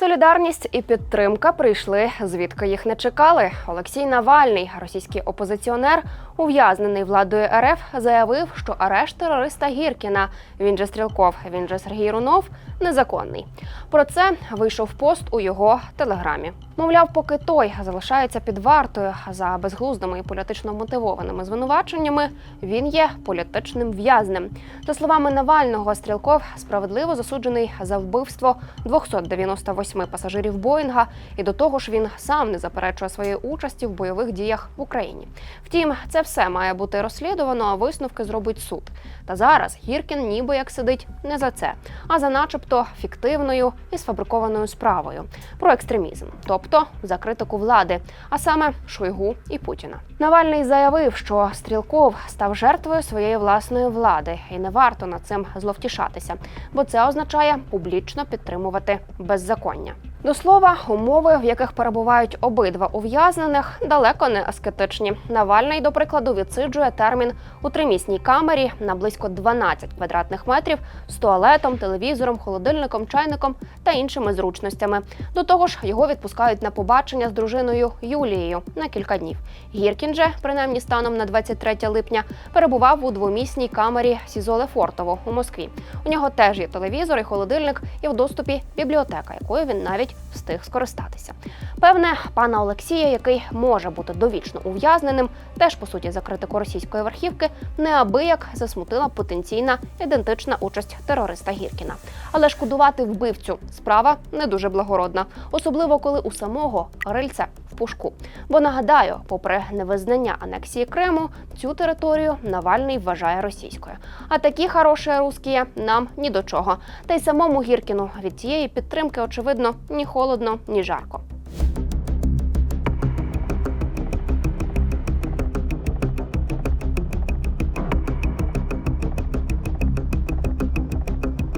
Солідарність і підтримка прийшли звідки їх не чекали. Олексій Навальний, російський опозиціонер, ув'язнений владою РФ, заявив, що арешт терориста Гіркіна, він же Стрілков, він же Сергій Рунов, незаконний. Про це вийшов пост у його телеграмі. Мовляв, поки той залишається під вартою за безглуздими і політично мотивованими звинуваченнями, він є політичним в'язнем. За словами Навального, Стрілков справедливо засуджений за вбивство 298 пасажирів Боїнга, і до того ж він сам не заперечує своєї участі в бойових діях в Україні. Втім, це все має бути розслідувано, а висновки зробить суд. Та зараз Гіркін ніби як сидить не за це, а за начебто фіктивною і сфабрикованою справою про екстремізм, тобто за критику влади, а саме Шойгу і Путіна. Навальний заявив, що Стрілков став жертвою своєї власної влади, і не варто над цим зловтішатися, бо це означає публічно підтримувати беззаконня. До слова, умови, в яких перебувають обидва ув'язнених, далеко не аскетичні. Навальний, до прикладу, відсиджує термін у тримісній камері на близько 12 квадратних метрів з туалетом, телевізором, холодильником, чайником та іншими зручностями. До того ж, його відпускають на побачення з дружиною Юлією на кілька днів. Гіркін же, принаймні станом на 23 липня, перебував у двомісній камері СІЗО Лефортово у Москві. У нього теж є телевізор і холодильник, і в доступі бібліотека, якою він навіть встиг скористатися. Певне, пана Олексія, який може бути довічно ув'язненим, теж по суті за критику російської верхівки, неабияк засмутила потенційна ідентична участь терориста Гіркіна. Але шкодувати вбивцю справа не дуже благородна, особливо коли у самого рильця в пушку. Бо нагадаю, попри невизнання анексії Криму, цю територію Навальний вважає російською. А такі хороші русські нам ні до чого. Та й самому Гіркіну від цієї підтримки, очевидно, ні холодно, ні жарко.